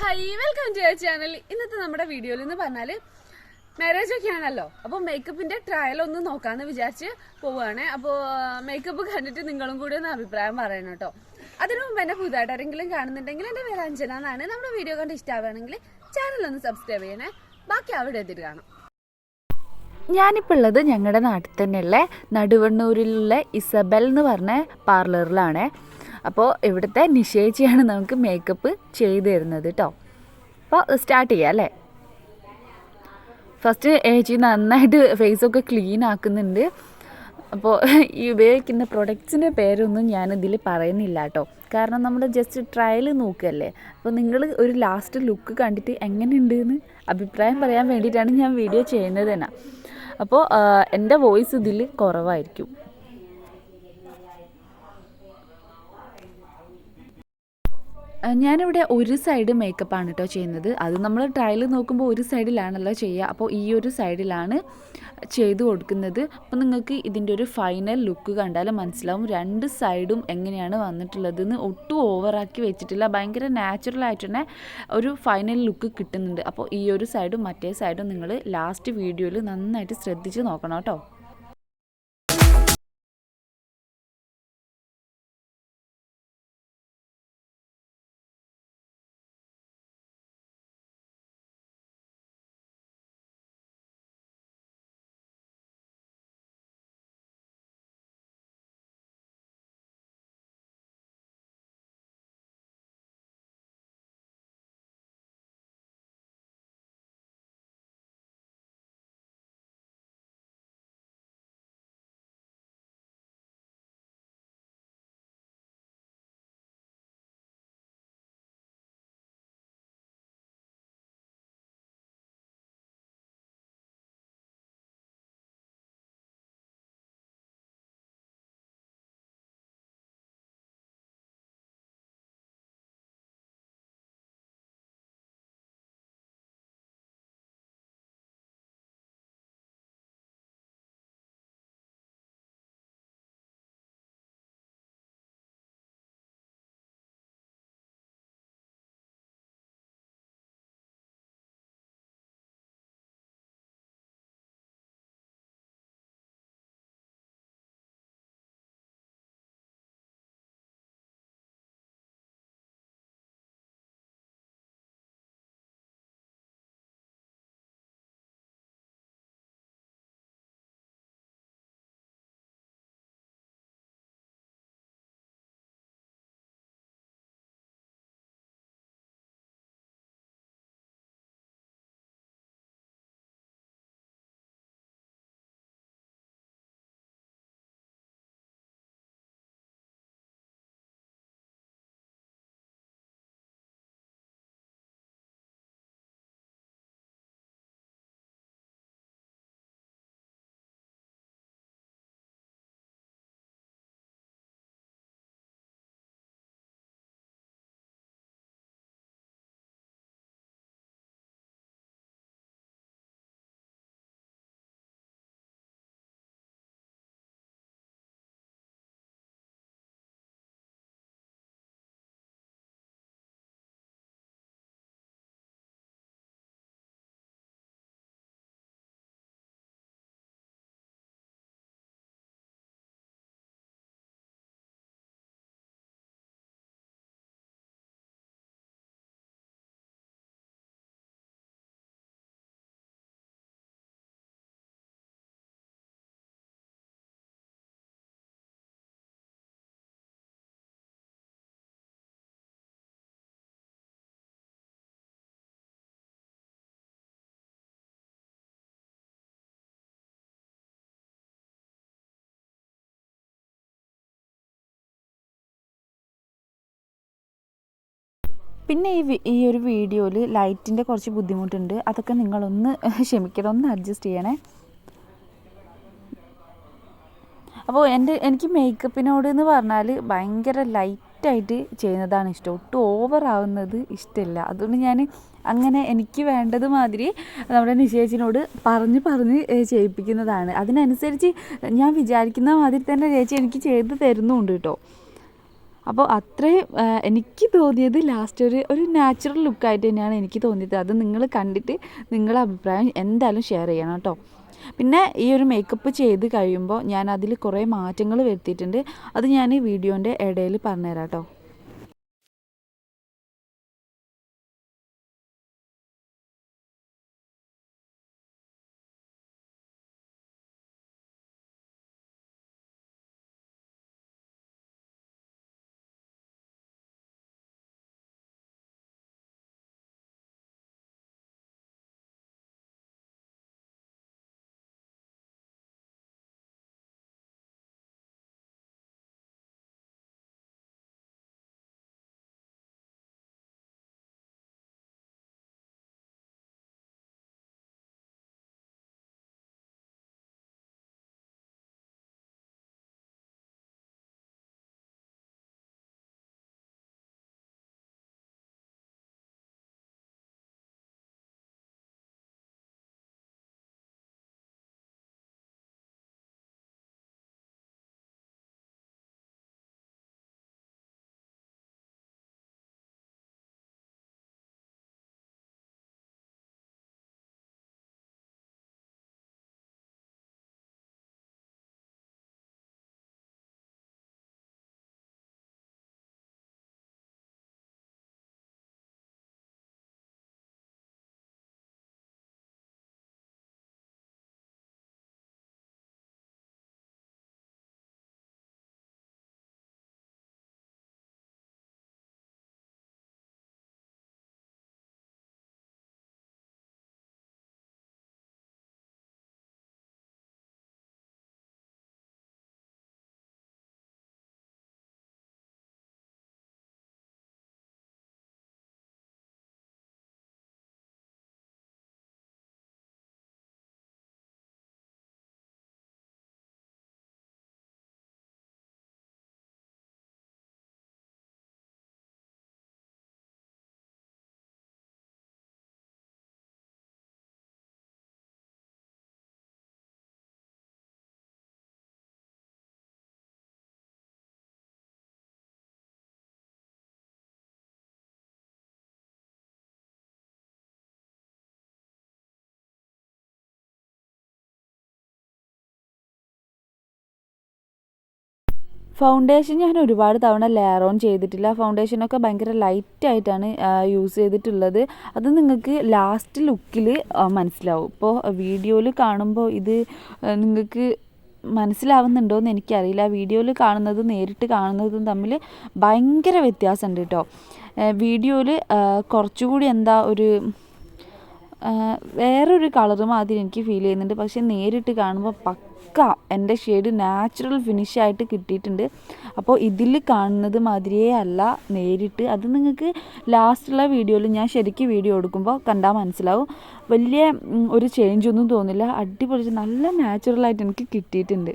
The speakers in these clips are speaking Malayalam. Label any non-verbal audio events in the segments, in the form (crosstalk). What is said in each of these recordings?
ഹൈ വെൽക്കം ടു ചാനൽ ഇന്നത്തെ നമ്മുടെ വീഡിയോയിൽ എന്ന് പറഞ്ഞാൽ മാരേജ് ഒക്കെ ആണല്ലോ അപ്പോൾ മേക്കപ്പിന്റെ ട്രയൽ ഒന്ന് നോക്കാന്ന് വിചാരിച്ച് പോവുകയാണ് അപ്പോൾ മേക്കപ്പ് കണ്ടിട്ട് നിങ്ങളും കൂടി ഒന്ന് അഭിപ്രായം പറയണം കേട്ടോ. അതിനു മുമ്പ് എന്നെ പുതുതായിട്ട് ആരെങ്കിലും കാണുന്നുണ്ടെങ്കിൽ എന്റെ പേര് അഞ്ജന എന്നാണ്. നമ്മുടെ വീഡിയോ കണ്ട് ഇഷ്ടമാവുകയാണെങ്കിൽ ചാനൽ ഒന്ന് സബ്സ്ക്രൈബ് ചെയ്യണേ. ബാക്കി അവിടെ എത്തിയിട്ട് കാണാം. ഞാനിപ്പോൾ ഉള്ളത് ഞങ്ങളുടെ നാട്ടിൽ തന്നെയുള്ള നടുവണ്ണൂരിലുള്ള ഇസബൽ എന്ന് പറഞ്ഞ പാർലറിലാണ് അപ്പോൾ ഇവിടുത്തെ നിശേച്ചിയാണ് നമുക്ക് മേക്കപ്പ് ചെയ്തു തരുന്നത് കേട്ടോ അപ്പോൾ സ്റ്റാർട്ട് ചെയ്യാം അല്ലേ? ഫസ്റ്റ് ഏച്ചി നന്നായിട്ട് ഫേസൊക്കെ ക്ലീൻ ആക്കുന്നുണ്ട്. അപ്പോൾ ഈ ഉപയോഗിക്കുന്ന പ്രൊഡക്ട്സിന്റെ പേരൊന്നും ഞാനിതിൽ പറയുന്നില്ല കേട്ടോ കാരണം നമ്മൾ ജസ്റ്റ് ട്രയൽ നോക്കുകയല്ലേ അപ്പോൾ നിങ്ങൾ ഒരു ലാസ്റ്റ് ലുക്ക് കണ്ടിട്ട് എങ്ങനെയുണ്ട് എന്ന് അഭിപ്രായം പറയാൻ വേണ്ടിയിട്ടാണ് ഞാൻ വീഡിയോ ചെയ്യുന്നത് തന്നെ അപ്പോൾ എന്റെ വോയിസ് ഇതിൽ കുറവായിരിക്കും. ഞാനിവിടെ ഒരു സൈഡ് മേക്കപ്പാണ് കേട്ടോ ചെയ്യുന്നത്. അത് നമ്മൾ ട്രയൽ നോക്കുമ്പോൾ ഒരു സൈഡിലാണല്ലോ ചെയ്യുക അപ്പോൾ ഈ ഒരു സൈഡിലാണ് ചെയ്തു കൊടുക്കുന്നത്. അപ്പോൾ നിങ്ങൾക്ക് ഇതിന്റെ ഒരു ഫൈനൽ ലുക്ക് കണ്ടാൽ മനസ്സിലാവും. രണ്ട് സൈഡും എങ്ങനെയാണ് വന്നിട്ടുള്ളതെന്ന് ഒട്ടും ഓവറാക്കി വെച്ചിട്ടില്ല. ഭയങ്കര നാച്ചുറൽ ആയിട്ട് തന്നെ ഒരു ഫൈനൽ ലുക്ക് കിട്ടുന്നുണ്ട്. അപ്പോൾ ഈ ഒരു സൈഡും മറ്റേ സൈഡും നിങ്ങൾ ലാസ്റ്റ് വീഡിയോയിൽ നന്നായിട്ട് ശ്രദ്ധിച്ച് നോക്കണം കേട്ടോ പിന്നെ ഈ ഈ ഒരു വീഡിയോയിൽ ലൈറ്റിന്റെ കുറച്ച് ബുദ്ധിമുട്ടുണ്ട്. അതൊക്കെ നിങ്ങളൊന്ന് (laughs) ക്ഷമിക്കണം ഒന്ന് അഡ്ജസ്റ്റ് ചെയ്യണേ. അപ്പോൾ എന്റെ എനിക്ക് മേക്കപ്പിനോട് എന്ന് പറഞ്ഞാൽ ഭയങ്കര ലൈറ്റായിട്ട് ചെയ്യുന്നതാണ് ഇഷ്ടം. ഒട്ടും ഓവർ ആവുന്നത് ഇഷ്ടമില്ല അതുകൊണ്ട് ഞാൻ അങ്ങനെ എനിക്ക് വേണ്ടത് മാതിരി നമ്മുടെ നിശേച്ചിനോട് പറഞ്ഞ് പറഞ്ഞ് ചെയ്യിപ്പിക്കുന്നതാണ്. അതിനനുസരിച്ച് ഞാൻ വിചാരിക്കുന്ന മാതിരി തന്നെ ചേച്ചി എനിക്ക് ചെയ്ത് തരുന്നുണ്ട് കേട്ടോ അപ്പോൾ അത്രയും എനിക്ക് തോന്നിയത് ലാസ്റ്റ് ഒരു ഒരു നാച്ചുറൽ ലുക്കായിട്ട് തന്നെയാണ് എനിക്ക് തോന്നിയത്. അത് നിങ്ങൾ കണ്ടിട്ട് നിങ്ങളുടെ അഭിപ്രായം എന്തായാലും ഷെയർ ചെയ്യണം കേട്ടോ. പിന്നെ ഈ ഒരു മേക്കപ്പ് ചെയ്ത് കഴിയുമ്പോൾ ഞാൻ അതിൽ കുറേ മാറ്റങ്ങൾ വരുത്തിയിട്ടുണ്ട്. അത് ഞാൻ വീഡിയോന്റെ ഇടയിൽ പറഞ്ഞുതരാം കേട്ടോ. ഫൗണ്ടേഷൻ ഞാൻ ഒരുപാട് തവണ ലെയർ ഓൺ ചെയ്തിട്ടില്ല. ഫൗണ്ടേഷനൊക്കെ ഭയങ്കര ലൈറ്റ് ആയിട്ടാണ് യൂസ് ചെയ്തിട്ടുള്ളത്. അത് നിങ്ങൾക്ക് ലാസ്റ്റ് ലുക്കിൽ മനസ്സിലാവും. ഇപ്പോൾ വീഡിയോയിൽ കാണുമ്പോൾ ഇത് നിങ്ങൾക്ക് മനസ്സിലാവുന്നുണ്ടോയെന്ന് എനിക്കറിയില്ല. വീഡിയോയിൽ കാണുന്നതും നേരിട്ട് കാണുന്നതും തമ്മിൽ ഭയങ്കര വ്യത്യാസമുണ്ട് കേട്ടോ വീഡിയോയിൽ കുറച്ചുകൂടി എന്താ ഒരു വേറൊരു കളർ മാതിരി എനിക്ക് ഫീൽ ചെയ്യുന്നുണ്ട്. പക്ഷേ നേരിട്ട് കാണുമ്പോൾ പക്ക എന്റെ ഷെയ്ഡ് നാച്ചുറൽ ഫിനിഷായിട്ട് കിട്ടിയിട്ടുണ്ട്. അപ്പോൾ ഇതിൽ കാണുന്നത് മാതിരിയേ അല്ല നേരിട്ട്. അത് നിങ്ങൾക്ക് ലാസ്റ്റുള്ള വീഡിയോയിൽ ഞാൻ ശരിക്കും വീഡിയോ എടുക്കുമ്പോൾ കണ്ടാൽ മനസ്സിലാവും. വലിയ ഒരു ചേഞ്ച് ഒന്നും തോന്നില്ല. അടിപൊളി നല്ല നാച്ചുറലായിട്ട് എനിക്ക് കിട്ടിയിട്ടുണ്ട്.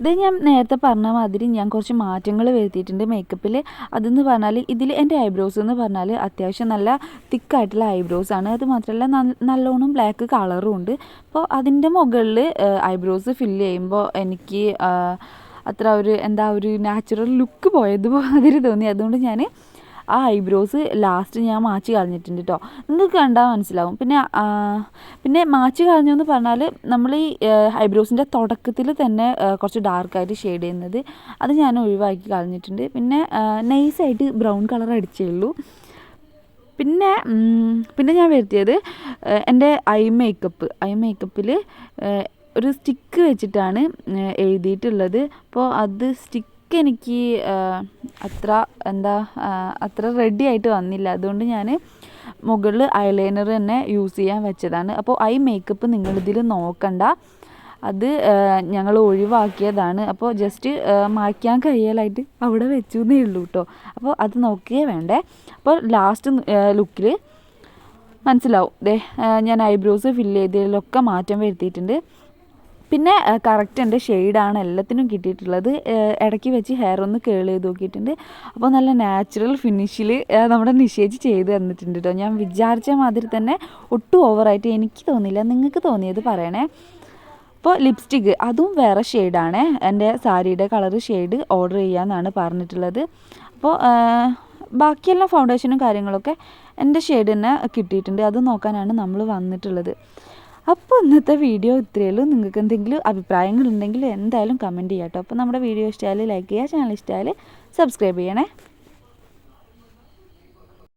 ഇത് ഞാൻ നേരത്തെ പറഞ്ഞ മാതിരി ഞാൻ കുറച്ച് മാറ്റങ്ങൾ വരുത്തിയിട്ടുണ്ട് മേക്കപ്പിൽ അതെന്ന് പറഞ്ഞാൽ ഇതിൽ എന്റെ ഐബ്രോസ് എന്ന് പറഞ്ഞാൽ അത്യാവശ്യം നല്ല തിക്കായിട്ടുള്ള ഐബ്രോസ് ആണ്. അത് മാത്രമല്ല നല്ലോണം ബ്ലാക്ക് കളറും ഉണ്ട്. അപ്പോൾ അതിന്റെ മുകളിൽ ഐബ്രോസ് ഫില്ല് ചെയ്യുമ്പോൾ എനിക്ക് അത്ര ഒരു എന്താ ഒരു നാച്ചുറൽ ലുക്ക് പോയത് മാതിരി തോന്നി. അതുകൊണ്ട് ഞാൻ ആ ഐബ്രോസ് ലാസ്റ്റ് ഞാൻ മാച്ച് കളഞ്ഞിട്ടുണ്ട് കേട്ടോ നിങ്ങൾക്ക് കണ്ടാൽ മനസ്സിലാവും. പിന്നെ പിന്നെ മാച്ച് കളഞ്ഞു എന്ന് പറഞ്ഞാൽ നമ്മൾ ഈ ഐബ്രോസിന്റെ തുടക്കത്തിൽ തന്നെ കുറച്ച് ഡാർക്കായിട്ട് ഷെയ്ഡ് ചെയ്യുന്നത് അത് ഞാൻ ഒഴിവാക്കി കളഞ്ഞിട്ടുണ്ട്. പിന്നെ നൈസായിട്ട് ബ്രൗൺ കളർ അടിച്ചേ ഉള്ളൂ. പിന്നെ പിന്നെ ഞാൻ വരുത്തിയത് എന്റെ ഐ മേക്കപ്പ് ഐ മേക്കപ്പിൽ ഒരു സ്റ്റിക്ക് വെച്ചിട്ടാണ് എഴുതിയിട്ടുള്ളത്. അപ്പോൾ അത് സ്റ്റിക്ക് എനിക്ക് അത്ര എന്താ അത്ര റെഡി ആയിട്ട് വന്നില്ല. അതുകൊണ്ട് ഞാൻ മുകളിൽ ഐലൈനർ തന്നെ യൂസ് ചെയ്യാൻ വെച്ചതാണ്. അപ്പോൾ ഐ മേക്കപ്പ് നിങ്ങളിതിൽ നോക്കണ്ട. അത് ഞങ്ങൾ ഒഴിവാക്കിയതാണ്. അപ്പോൾ ജസ്റ്റ് മായ്ക്കാൻ കഴിയലായിട്ട് അവിടെ വെച്ചു എന്നേ ഉള്ളൂ കേട്ടോ അപ്പോൾ അത് നോക്കിയേ വേണ്ടേ. അപ്പോൾ ലാസ്റ്റ് ലുക്കിൽ മനസ്സിലാവും. ദേ ഞാൻ ഐബ്രോസ് ഫില്ല് ചെയ്തതിലൊക്കെ മാറ്റം വരുത്തിയിട്ടുണ്ട്. പിന്നെ കറക്റ്റ് എന്റെ ഷെയ്ഡാണ് എല്ലാത്തിനും കിട്ടിയിട്ടുള്ളത്. ഇടയ്ക്ക് വെച്ച് ഹെയർ ഒന്ന് കേൾ ചെയ്ത് നോക്കിയിട്ടുണ്ട്. അപ്പോൾ നല്ല നാച്ചുറൽ ഫിനിഷിൽ നമ്മുടെ നിഷേജ് ചെയ്ത് തന്നിട്ടുണ്ട് കേട്ടോ ഞാൻ വിചാരിച്ച മാതിരി തന്നെ ഒട്ടും ഓവറായിട്ട് എനിക്ക് തോന്നിയില്ല. നിങ്ങൾക്ക് തോന്നിയത് പറയണേ. അപ്പോൾ ലിപ്സ്റ്റിക്ക് അതും വേറെ ഷെയ്ഡാണ് എന്റെ സാരിയുടെ കളർ ഷെയ്ഡ് ഓർഡർ ചെയ്യാമെന്നാണ് പറഞ്ഞിട്ടുള്ളത്. അപ്പോൾ ബാക്കിയെല്ലാം ഫൗണ്ടേഷനും കാര്യങ്ങളൊക്കെ എന്റെ ഷെയ്ഡ് തന്നെ കിട്ടിയിട്ടുണ്ട്. അത് നോക്കാനാണ് നമ്മൾ വന്നിട്ടുള്ളത്. അപ്പോൾ ഇന്നത്തെ വീഡിയോ ഇത്രയേ ഉള്ളൂ. നിങ്ങൾക്ക് എന്തെങ്കിലും അഭിപ്രായങ്ങൾ അഭിപ്രായങ്ങളുണ്ടെങ്കിൽ എന്തായാലും കമന്റ് ചെയ്യാം കേട്ടോ അപ്പോൾ നമ്മുടെ വീഡിയോ ഇഷ്ടമായാൽ ലൈക്ക് ചെയ്യുക ചാനൽ ഇഷ്ടമായാൽ സബ്സ്ക്രൈബ് ചെയ്യണേ.